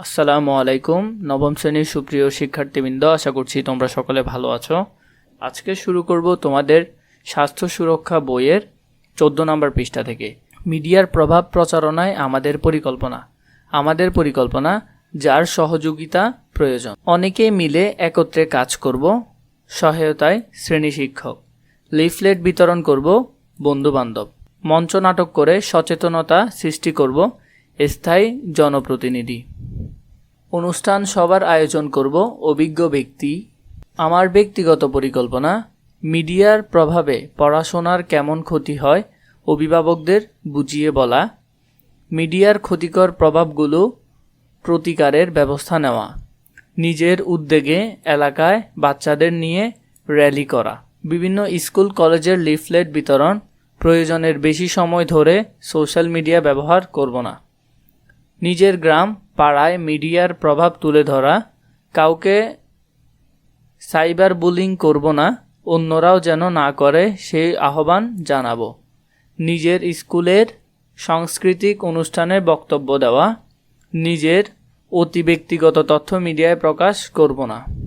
আসসালামু আলাইকুম। নবম শ্রেণির সুপ্রিয় শিক্ষার্থীবৃন্দ, আশা করছি তোমরা সকলে ভালো আছো। আজকে শুরু করব তোমাদের স্বাস্থ্য সুরক্ষা বইয়ের চোদ্দ নম্বর পৃষ্ঠা থেকে। মিডিয়ার প্রভাব প্রচারণায় আমাদের পরিকল্পনা। আমাদের পরিকল্পনা, যার সহযোগিতা প্রয়োজন। অনেকে মিলে একত্রে কাজ করব, সহায়তায় শ্রেণি শিক্ষক। লিফলেট বিতরণ করব, বন্ধুবান্ধব। মঞ্চ নাটক করে সচেতনতা সৃষ্টি করব, স্থায়ী জনপ্রতিনিধি। অনুষ্ঠান সবার আয়োজন করব অভিজ্ঞ ব্যক্তি। আমার ব্যক্তিগত পরিকল্পনা, মিডিয়ার প্রভাবে পড়াশোনার কেমন ক্ষতি হয় অভিভাবকদের বুঝিয়ে বলা, মিডিয়ার ক্ষতিকর প্রভাবগুলো প্রতিকারের ব্যবস্থা নেওয়া, নিজের উদ্যোগে এলাকায় বাচ্চাদের নিয়ে র্যালি করা, বিভিন্ন স্কুল, কলেজের লিফলেট বিতরণ, প্রয়োজনের বেশি সময় ধরে সোশ্যাল মিডিয়া ব্যবহার করব না। নিজের গ্রাম পাড়ায় মিডিয়ার প্রভাব তুলে ধরা, কাউকে সাইবার বুলিং করব না, অন্যরাও যেন না করে সেই আহ্বান জানাব। নিজের স্কুলের সাংস্কৃতিক অনুষ্ঠানে বক্তব্য দেওয়া, নিজের অতি ব্যক্তিগত তথ্য মিডিয়ায় প্রকাশ করব না।